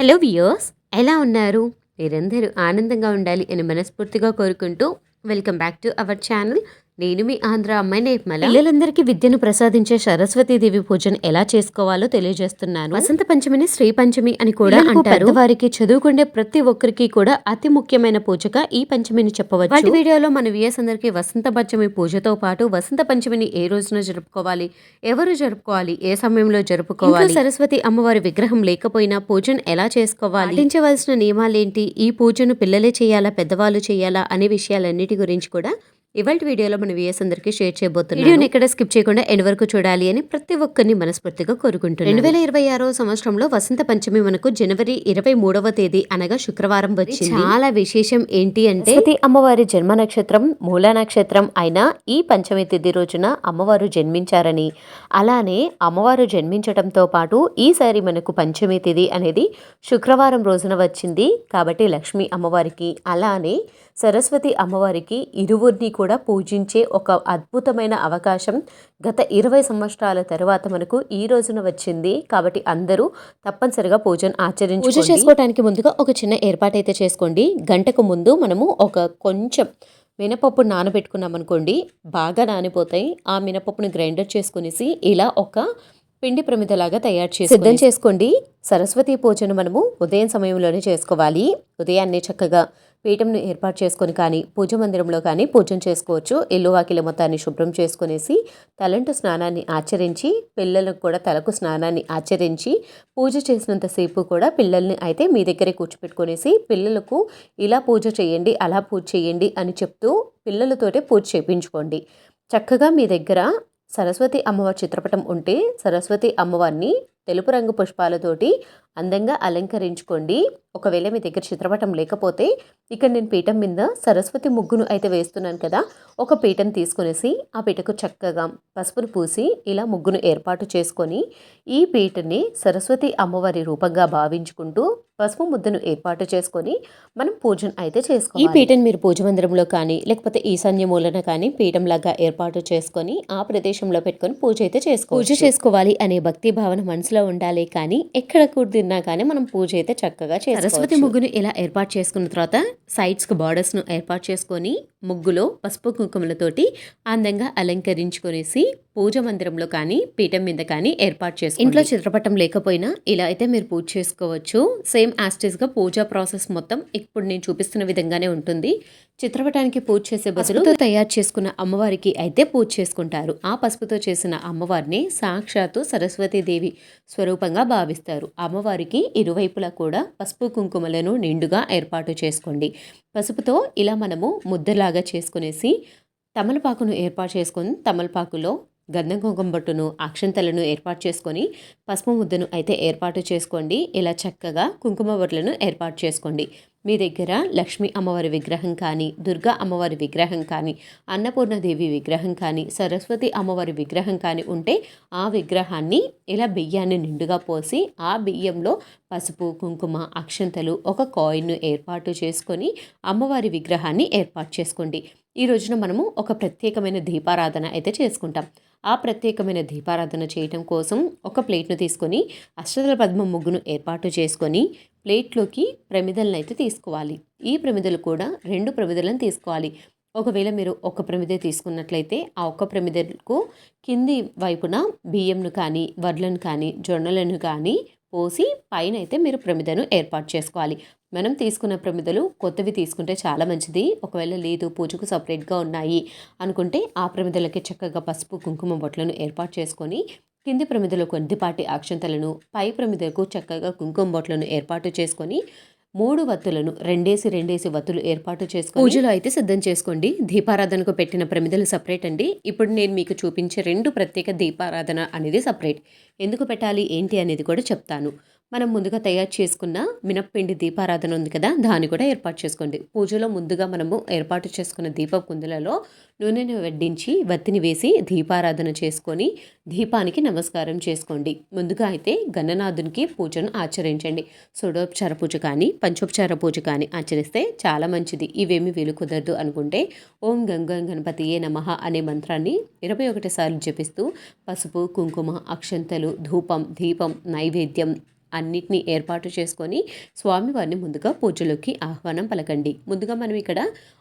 Hello వియోస్ ఎలా ఉన్నారు? మీరందరూ ఆనందంగా ఉండాలి అని మనస్ఫూర్తిగా కోరుకుంటూ welcome back to our channel నేను మీ ఆంధ్ర అమ్మాయి నేర్మల. పిల్లలందరికీ విద్యను ప్రసాదించే సరస్వతీదేవి పూజను ఎలా చేసుకోవాలో తెలియజేస్తున్నాను. వసంత పంచమిని శ్రీ పంచమి అని కూడా అంటారు. వారికి చదువుకునే ప్రతి ఒక్కరికి కూడా అతి ముఖ్యమైన పూజగా ఈ పంచమిని చెప్పవచ్చు. వాటి వీడియోలో మన విఎస్ అందరికీ వసంత పంచమి పూజతో పాటు వసంత పంచమిని ఏ రోజున జరుపుకోవాలి ఎవరు జరుపుకోవాలి ఏ సమయంలో జరుపుకోవాలి సరస్వతి అమ్మవారి విగ్రహం లేకపోయినా పూజను ఎలా చేసుకోవాలి పాటించవలసిన నియమాలేంటి ఈ పూజను పిల్లలే చేయాలా పెద్దవాళ్ళు చేయాలా అనే విషయాలన్నిటి గురించి కూడా ఇవాళ వీడియోలో మన విఎస్ అందరికీ షేర్ చేయబోతున్నాను. వీడియోని ఎక్కడ స్కిప్ చేయకుండా ఎండ్ వరకు చూడాలి అని ప్రతి ఒక్కరిని మనస్ఫూర్తిగా కోరుకుంటున్నాను. రెండు వేల ఇరవై ఆరో సంవత్సరంలో వసంత పంచమి మనకు జనవరి ఇరవై మూడవ తేదీ అనగా శుక్రవారం వచ్చింది. చాలా విశేషం. ఏంటి అంటే అమ్మవారి జన్మ నక్షత్రం మూల నక్షత్రం అయిన ఈ పంచమి తిథి రోజున అమ్మవారు జన్మించారని. అలానే అమ్మవారు జన్మించడంతో పాటు ఈసారి మనకు పంచమి తిథి అనేది శుక్రవారం రోజున వచ్చింది కాబట్టి లక్ష్మీ అమ్మవారికి అలానే సరస్వతి అమ్మవారికి ఇరువురిని కూడా పూజించే ఒక అద్భుతమైన అవకాశం గత ఇరవై సంవత్సరాల తర్వాత మనకు ఈ రోజున వచ్చింది. కాబట్టి అందరూ తప్పనిసరిగా పూజను ఆచరించి పూజ చేసుకోవడానికి ముందుగా ఒక చిన్న ఏర్పాటు అయితే చేసుకోండి. గంటకు ముందు మనము ఒక కొంచెం మినపప్పు నానబెట్టుకున్నాం అనుకోండి. బాగా నానిపోతాయి. ఆ మినపప్పుని గ్రైండర్ చేసుకునేసి ఇలా ఒక పిండి ప్రమిదలాగా తయారు చేసి సిద్ధం చేసుకోండి. సరస్వతి పూజను మనము ఉదయం సమయంలోనే చేసుకోవాలి. ఉదయాన్నే చక్కగా పీఠంను ఏర్పాటు చేసుకొని కానీ పూజ మందిరంలో కానీ పూజం చేసుకోవచ్చు. ఇల్లు వాకిలి మొత్తాన్ని శుభ్రం చేసుకునేసి తలంటు స్నానాన్ని ఆచరించి పిల్లలకు కూడా తలకు స్నానాన్ని ఆచరించి పూజ చేసినంతసేపు కూడా పిల్లల్ని అయితే మీ దగ్గరే కూర్చోపెట్టుకునేసి పిల్లలకు ఇలా పూజ చేయండి అలా పూజ చేయండి అని చెప్తూ పిల్లలతోటే పూజ చేయించుకోండి చక్కగా మీ దగ్గర సరస్వతి అమ్మవారి చిత్రపటం ఉంటే సరస్వతి అమ్మవారిని తెలుపు రంగు పుష్పాలతోటి అందంగా అలంకరించుకోండి. ఒకవేళ మీ దగ్గర చిత్రపటం లేకపోతే ఇక్కడ నేను పీఠం మీద సరస్వతి ముగ్గును అయితే వేస్తున్నాను కదా ఒక పీఠం తీసుకునేసి ఆ పీటకు చక్కగా పసుపును పూసి ఇలా ముగ్గును ఏర్పాటు చేసుకొని ఈ పీటని సరస్వతి అమ్మవారి రూపంగా భావించుకుంటూ పసుపు ముద్దను ఏర్పాటు చేసుకొని మనం పూజను అయితే చేసుకోవాలి. ఈ పీఠను మీరు పూజ మందిరంలో కానీ లేకపోతే ఈశాన్య మూలన కానీ పీఠంలాగా ఏర్పాటు చేసుకొని ఆ ప్రదేశంలో పెట్టుకొని పూజ అయితే చేసుకో పూజ చేసుకోవాలి అనే భక్తి భావన మనసులో ఉండాలి కానీ ఎక్కడ తిన్నా కానీ మనం పూజ అయితే చక్కగా చేస్తాం సరస్వతి ముగ్గును ఇలా ఏర్పాటు చేసుకున్న తర్వాత సైడ్స్కి బార్డర్స్ను ఏర్పాటు చేసుకొని ముగ్గులో పసుపు కుంకుమలతోటి అందంగా అలంకరించుకొనేసి పూజ మందిరంలో కానీ పీఠం మీద కానీ ఏర్పాటు చేసుకోండి. ఇంట్లో చిత్రపటం లేకపోయినా ఇలా అయితే మీరు పూజ చేసుకోవచ్చు. సేమ్ యాస్టిస్గా పూజా ప్రాసెస్ మొత్తం ఇప్పుడు నేను చూపిస్తున్న విధంగానే ఉంటుంది. చిత్రపటానికి పూజ చేసే బదులు తయారు చేసుకున్న అమ్మవారికి అయితే పూజ చేసుకుంటారు. ఆ పసుపుతో చేసిన అమ్మవారిని సాక్షాత్తు సరస్వతీదేవి స్వరూపంగా భావిస్తారు. అమ్మవారికి ఇరువైపులా కూడా పసుపు కుంకుమలను నిండుగా ఏర్పాటు చేసుకోండి. పసుపుతో ఇలా మనము ముద్దలాగా చేసుకునేసి తమలపాకును ఏర్పాటు చేసుకొని తమలపాకులో గంధం కుంకుమ బొట్టును అక్షంతలను ఏర్పాటు చేసుకొని పసుపు ముద్దను అయితే ఏర్పాటు చేసుకోండి. ఇలా చక్కగా కుంకుమ బొట్లను ఏర్పాటు చేసుకోండి. మీ దగ్గర లక్ష్మీ అమ్మవారి విగ్రహం కానీ దుర్గా అమ్మవారి విగ్రహం కానీ అన్నపూర్ణదేవి విగ్రహం కానీ సరస్వతి అమ్మవారి విగ్రహం కానీ ఉంటే ఆ విగ్రహాన్ని ఇలా బియ్యాన్ని నిండుగా పోసి ఆ బియ్యంలో పసుపు కుంకుమ అక్షంతలు ఒక కాయిన్ను ఏర్పాటు చేసుకొని అమ్మవారి విగ్రహాన్ని ఏర్పాటు చేసుకోండి. ఈ రోజున మనము ఒక ప్రత్యేకమైన దీపారాధన అయితే చేసుకుంటాం. ఆ ప్రత్యేకమైన దీపారాధన చేయటం కోసం ఒక ప్లేట్ను తీసుకొని అష్టదల పద్మ ముగ్గును ఏర్పాటు చేసుకొని ప్లేట్లోకి ప్రమిదలను అయితే తీసుకోవాలి. ఈ ప్రమిదలు కూడా రెండు ప్రమిదలను తీసుకోవాలి. ఒకవేళ మీరు ఒక ప్రమిద తీసుకున్నట్లయితే ఆ ఒక్క ప్రమిదకు కింది వైపున బియ్యంను కానీ వడ్లను కానీ జొన్నలను కానీ పోసి పైన అయితే మీరు ప్రమిదను ఏర్పాటు చేసుకోవాలి. మనం తీసుకున్న ప్రమిదలు కొత్తవి తీసుకుంటే చాలా మంచిది. ఒకవేళ లేదు పూజకు సపరేట్గా ఉన్నాయి అనుకుంటే ఆ ప్రమిదలకి చక్కగా పసుపు కుంకుమ బొట్లను ఏర్పాటు చేసుకొని కింది ప్రమిదలకు కొద్దిపాటి అక్షంతలను పై ప్రమిదలకు చక్కగా కుంకుమ బొట్లను ఏర్పాటు చేసుకొని మూడు వత్తులను రెండేసి రెండేసి వత్తులు ఏర్పాటు చేసుకొని పూజలు అయితే సిద్ధం చేసుకోండి. దీపారాధనకు పెట్టిన ప్రమిదలు సపరేట్ అండి. ఇప్పుడు నేను మీకు చూపించే రెండు ప్రత్యేక దీపారాధన అనేది సపరేట్. ఎందుకు పెట్టాలి? ఏంటి అనేది కూడా చెప్తాను. మనం ముందుగా తయారు చేసుకున్న మినప్పిండి దీపారాధన ఉంది కదా దాన్ని కూడా ఏర్పాటు చేసుకోండి. పూజలో ముందుగా మనము ఏర్పాటు చేసుకున్న దీప కుందులలో నూనెను వడ్డించి వత్తిని వేసి దీపారాధన చేసుకొని దీపానికి నమస్కారం చేసుకోండి. ముందుగా అయితే గణనాథునికి పూజను ఆచరించండి. షోడోపచార పూజ కానీ పంచోపచార పూజ కానీ ఆచరిస్తే చాలా మంచిది. ఇవేమి వీలు కుదరదు అనుకుంటే ఓం గంగ గణపతియే నమః అనే మంత్రాన్ని ఇరవై ఒకటి సార్లు జపిస్తూ పసుపు కుంకుమ అక్షంతలు ధూపం దీపం నైవేద్యం అన్నిటినీ ఏర్పాటు చేసుకొని స్వామివారిని ముందుగా పూజలోకి ఆహ్వానం పలకండి. ముందుగా మనం ఇక్కడ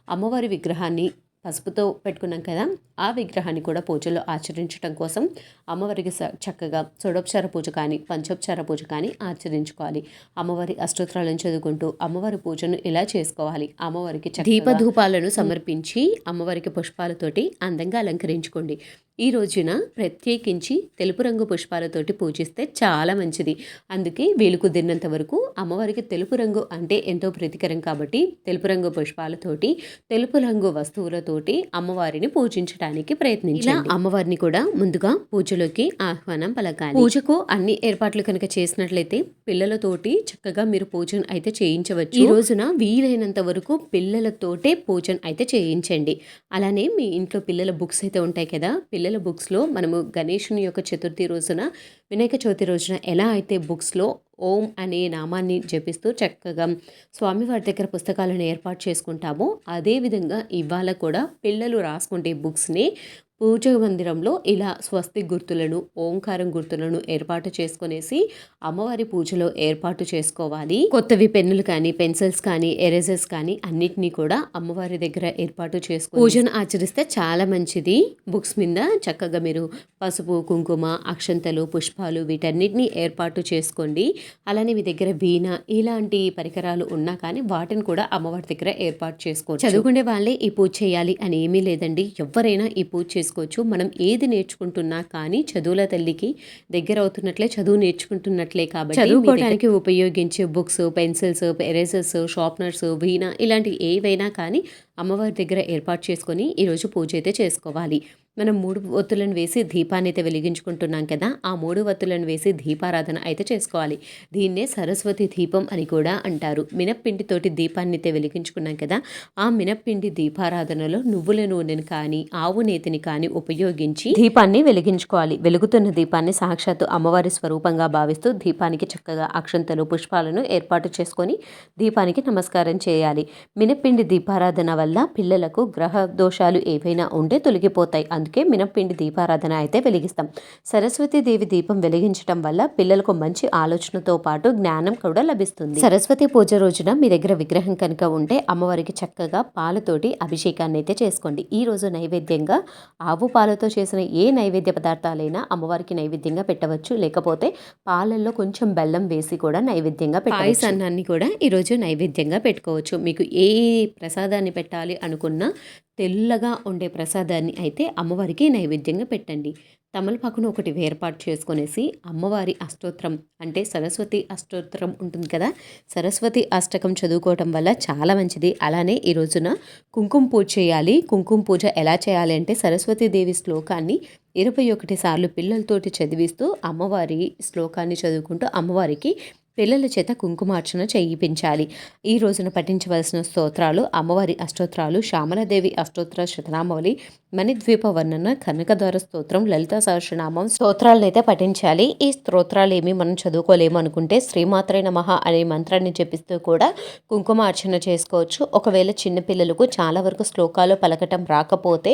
అమ్మవారి విగ్రహాన్ని పసుపుతో పెట్టుకున్నాం కదా ఆ విగ్రహాన్ని కూడా పూజలో ఆచరించడం కోసం అమ్మవారికి స- చక్కగా షోడోపచార పూజ కానీ పంచోపచార పూజ కానీ ఆచరించుకోవాలి. అమ్మవారి అష్టోత్తరాలను చదువుకుంటూ అమ్మవారి పూజను ఇలా చేసుకోవాలి? అమ్మవారికి దీప ధూపాలను సమర్పించి అమ్మవారికి పుష్పాలతోటి అందంగా అలంకరించుకోండి. ఈ రోజున ప్రత్యేకించి తెలుపు రంగు పుష్పాలతోటి పూజిస్తే చాలా మంచిది. అందుకే వీలు కుదిరినంత వరకు అమ్మవారికి తెలుపు రంగు అంటే ఎంతో ప్రీతికరం కాబట్టి తెలుపు రంగు పుష్పాలతోటి తెలుపు రంగు వస్తువులతోటి అమ్మవారిని పూజించడానికి ప్రయత్నించండి. అమ్మవారిని కూడా ముందుగా పూజలోకి ఆహ్వానం పలకాలి. పూజకు అన్ని ఏర్పాట్లు కనుక చేసినట్లయితే పిల్లలతోటి చక్కగా మీరు పూజను అయితే చేయించవచ్చు. ఈ రోజున వీలైనంత వరకు పిల్లలతోటే పూజను అయితే చేయించండి. అలానే మీ ఇంట్లో పిల్లల బుక్స్ అయితే ఉంటాయి కదా పిల్లల బుక్స్లో మనము గణేషుని యొక్క చతుర్థి రోజున వినాయక చవితి రోజున ఎలా అయితే బుక్స్లో ఓం అనే నామాన్ని జపిస్తూ చక్కగా స్వామివారి దగ్గర పుస్తకాలను ఏర్పాటు చేసుకుంటామో అదేవిధంగా ఇవాళ కూడా పిల్లలు రాసుకుంటే బుక్స్ని పూజ మందిరంలో ఇలా స్వస్తి గుర్తులను ఓంకారం గుర్తులను ఏర్పాటు చేసుకునేసి అమ్మవారి పూజలో ఏర్పాటు చేసుకోవాలి. కొత్తవి పెన్నులు కానీ పెన్సిల్స్ కానీ ఎరేజర్స్ కానీ అన్నిటినీ కూడా అమ్మవారి దగ్గర ఏర్పాటు చేసుకో పూజను ఆచరిస్తే చాలా మంచిది. బుక్స్ మీద చక్కగా మీరు పసుపు కుంకుమ అక్షంతలు పుష్పాలు వీటన్నిటిని ఏర్పాటు చేసుకోండి. అలానే మీ దగ్గర వీణ ఇలాంటి పరికరాలు ఉన్నా కానీ వాటిని కూడా అమ్మవారి దగ్గర ఏర్పాటు చేసుకోండి చదువుకునే వాళ్ళే ఈ పూజ చేయాలి అని ఏమీ లేదండి. ఎవరైనా ఈ పూజ చేసుకోవచ్చు. మనం ఏది నేర్చుకుంటున్నా కానీ చదువుల తల్లికి దగ్గర అవుతున్నట్లే చదువు నేర్చుకుంటున్నట్లే కాబట్టి చదువుకోవడానికి ఉపయోగించే బుక్స్ పెన్సిల్స్ ఎరేజర్స్ షార్ప్నర్స్ వీణ ఇలాంటి ఏవైనా కానీ అమ్మవారి దగ్గర ఏర్పాటు చేసుకొని ఈరోజు పూజ అయితే చేసుకోవాలి. మనం మూడు ఒత్తులను వేసి దీపాన్ని అయితే వెలిగించుకుంటున్నాం కదా ఆ మూడు ఒత్తులను వేసి దీపారాధన అయితే చేసుకోవాలి. దీన్నే సరస్వతి దీపం అని కూడా అంటారు. మినప్పిండితోటి దీపాన్ని అయితే వెలిగించుకున్నాం కదా ఆ మినప్పిండి దీపారాధనలో నువ్వుల నూనెను కానీ ఆవు నేతిని కానీ ఉపయోగించి దీపాన్ని వెలిగించుకోవాలి. వెలుగుతున్న దీపాన్ని సాక్షాత్తు అమ్మవారి స్వరూపంగా భావిస్తూ దీపానికి చక్కగా అక్షంతలు పుష్పాలను ఏర్పాటు చేసుకొని దీపానికి నమస్కారం చేయాలి. మినప్పిండి దీపారాధన వల్ల పిల్లలకు గ్రహ దోషాలు ఏవైనా ఉంటే తొలగిపోతాయి. అందుకే మినప్పిండి దీపారాధన అయితే వెలిగిస్తాం. సరస్వతి దేవి దీపం వెలిగించడం వల్ల పిల్లలకు మంచి ఆలోచనతో పాటు జ్ఞానం కూడా లభిస్తుంది. సరస్వతి పూజ రోజున మీ దగ్గర విగ్రహం కనుక ఉంటే అమ్మవారికి చక్కగా పాలతోటి అభిషేకాన్ని అయితే చేసుకోండి. ఈ రోజు నైవేద్యంగా ఆవు పాలతో చేసిన ఏ నైవేద్య పదార్థాలైనా అమ్మవారికి నైవేద్యంగా పెట్టవచ్చు. లేకపోతే పాలల్లో కొంచెం బెల్లం వేసి కూడా నైవేద్యంగా పెట్టవచ్చు. అన్నాన్ని కూడా ఈరోజు నైవేద్యంగా పెట్టుకోవచ్చు. మీకు ఏ ప్రసాదాన్ని పెట్టాలి అనుకున్నా తెల్లగా ఉండే ప్రసాదాన్ని అయితే అమ్మవారికి నైవేద్యంగా పెట్టండి. తమలపాకును ఒకటి వేర్పాటు చేసుకునేసి అమ్మవారి అష్టోత్తరం అంటే సరస్వతి అష్టోత్తరం ఉంటుంది కదా సరస్వతి అష్టకం చదువుకోవటం వల్ల చాలా మంచిది. అలానే ఈ రోజున కుంకుమ పూజ చేయాలి. కుంకుమ పూజ ఎలా చేయాలి అంటే సరస్వతీదేవి శ్లోకాన్ని ఇరవై ఒకటి సార్లు పిల్లలతోటి చదివిస్తూ అమ్మవారి శ్లోకాన్ని చదువుకుంటూ అమ్మవారికి పిల్లల చేత కుంకుమార్చన చేయించాలి. ఈ రోజున పఠించవలసిన స్తోత్రాలు అమ్మవారి అష్టోత్రాలు శ్యామలదేవి అష్టోత్తర శతనామావళి మణిద్వీప వర్ణన కనకద్వార స్తోత్రం లలిత సహస్రనామం స్తోత్రాలను అయితే పఠించాలి. ఈ స్తోత్రాలు ఏమి మనం చదువుకోలేము అనుకుంటే శ్రీమాత్రే నమః అనే మంత్రాన్ని జపిస్తూ కూడా కుంకుమ అర్చన చేసుకోవచ్చు. ఒకవేళ చిన్నపిల్లలకు చాలా వరకు శ్లోకాలు పలకటం రాకపోతే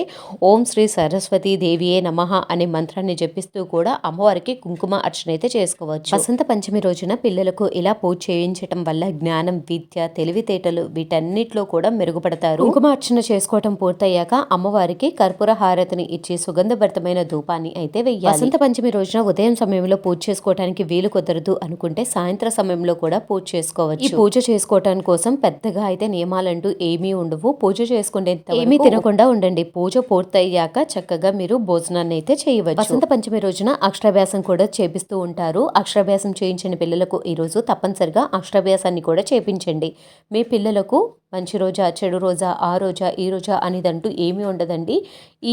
ఓం శ్రీ సరస్వతి దేవియే నమః అనే మంత్రాన్ని జపిస్తూ కూడా అమ్మవారికి కుంకుమ అర్చన అయితే చేసుకోవచ్చు. వసంత పంచమి రోజున పిల్లలకు ఇలా పూజ చేయించటం వల్ల జ్ఞానం విద్య తెలివితేటలు వీటన్నిటిలో కూడా మెరుగుపడతారు. కుంకుమ అర్చన చేసుకోవటం పూర్తయ్యాక అమ్మవారికి కర్పూర హారతిని ఇచ్చి సుగంధభరితమైన ధూపాన్ని అయితే వెయ్యాలి. వసంత పంచమి రోజున ఉదయం సమయంలో పూజ చేసుకోవడానికి వీలు కుదరదు అనుకుంటే సాయంత్ర సమయంలో కూడా పూజ చేసుకోవచ్చు. ఈ పూజ చేసుకోవటానికి కోసం పెద్దగా అయితే నియమాలంటూ ఏమీ ఉండవు. పూజ చేసుకుంటే ఏమీ తినకుండా ఉండండి. పూజ పూర్తయ్యాక చక్కగా మీరు భోజనాన్ని అయితే చేయవచ్చు. వసంత పంచమి రోజున అక్షరాభ్యాసం కూడా చేపిస్తూ ఉంటారు. అక్షరాభ్యాసం చేయించిన పిల్లలకు ఈ రోజు తప్పనిసరిగా అక్షరాభ్యాసాన్ని కూడా చేపించండి. మీ పిల్లలకు మంచి రోజా చెడు రోజా ఆ రోజా ఈ రోజా అనేదంటూ ఏమీ ఉండదండి.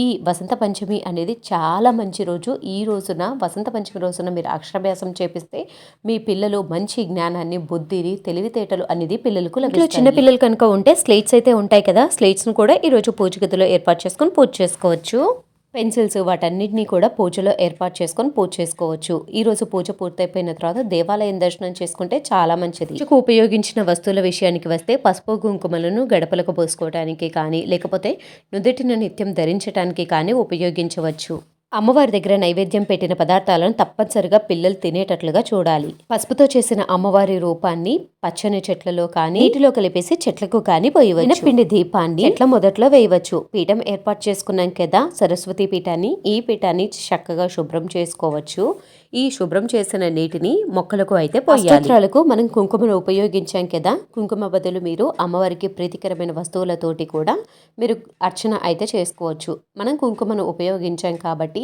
ఈ వసంత పంచమి అనేది చాలా మంచి రోజు. ఈ రోజున వసంత పంచమి రోజున మీరు అక్షరాభ్యాసం చేపిస్తే మీ పిల్లలు మంచి జ్ఞానాన్ని బుద్ధిని తెలివితేటలు అనేది పిల్లలకు లభిస్తాయి. చిన్న పిల్లలు కనుక ఉంటే స్లేట్స్ అయితే ఉంటాయి కదా స్లేట్స్ను కూడా ఈరోజు పూజ గదిలో ఏర్పాటు చేసుకొని పూజ చేసుకోవచ్చు. పెన్సిల్స్ వాటన్నిటిని కూడా పూజలో ఏర్పాటు చేసుకొని పూజ చేసుకోవచ్చు. ఈ రోజు పూజ పూర్తయిపోయిన తర్వాత దేవాలయం దర్శనం చేసుకుంటే చాలా మంచిది. పూజకు ఉపయోగించిన వస్తువుల విషయానికి వస్తే పసుపు కుంకుమలను గడపలకు పోసుకోవడానికి కానీ లేకపోతే నుదుటిన నిత్యం ధరించడానికి కానీ ఉపయోగించవచ్చు. అమ్మవారి దగ్గర నైవేద్యం పెట్టిన పదార్థాలను తప్పనిసరిగా పిల్లలు తినేటట్లుగా చూడాలి. పసుపుతో చేసిన అమ్మవారి రూపాన్ని పచ్చని చెట్లలో కానీ నీటిలో కలిపేసి చెట్లకు కానీ పోయవచ్చు. పిండి దీపాన్ని చెట్ల మొదట్లో వేయవచ్చు. పీఠం ఏర్పాటు చేసుకున్నాం కదా సరస్వతి పీఠాన్ని ఈ పీఠాన్ని చక్కగా శుభ్రం చేసుకోవచ్చు. ఈ శుభ్రం చేసిన నీటిని మొక్కలకు అయితే పోయాలకు మనం కుంకుమను ఉపయోగించాం కదా కుంకుమ బదులు మీరు అమ్మవారికి ప్రీతికరమైన వస్తువులతోటి కూడా మీరు అర్చన అయితే చేసుకోవచ్చు. మనం కుంకుమను ఉపయోగించాం కాబట్టి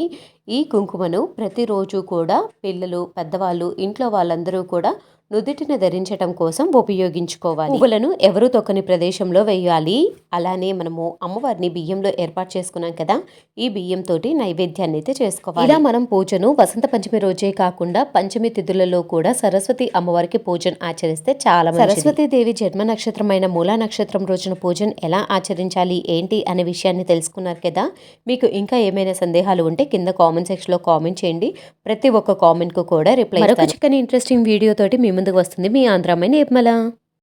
ఈ కుంకుమను ప్రతిరోజు కూడా పిల్లలు పెద్దవాళ్ళు ఇంట్లో వాళ్ళందరూ కూడా నుదుటిన ధరించటం కోసం ఉపయోగించుకోవాలి. పువ్వులను ఎవరు తొక్కని ప్రదేశంలో వేయాలి? అలానే మనము అమ్మవారిని బియ్యంలో ఏర్పాటు చేసుకున్నాం కదా ఈ బియ్యం తోటి నైవేద్యాన్ని అయితే చేసుకోవాలి. ఇలా మనం పూజను వసంత పంచమి రోజే కాకుండా పంచమి తిథులలో కూడా సరస్వతి అమ్మవారికి పూజను ఆచరిస్తే చాలా సరస్వతి దేవి జన్మ నక్షత్రమైన మూలా నక్షత్రం రోజున పూజను ఎలా ఆచరించాలి ఏంటి అనే విషయాన్ని తెలుసుకున్నారు కదా. మీకు ఇంకా ఏమైనా సందేహాలు ఉంటే కింద కామెంట్ సెక్షన్లో కామెంట్ చేయండి. ప్రతి ఒక్క కామెంట్కు కూడా రిప్లై మరొక చిక్కని ఇంట్రెస్టింగ్ వీడియో తోటి మీ ముందుకు వస్తుంది. మీ ఆంధ్రమైన నిర్మల.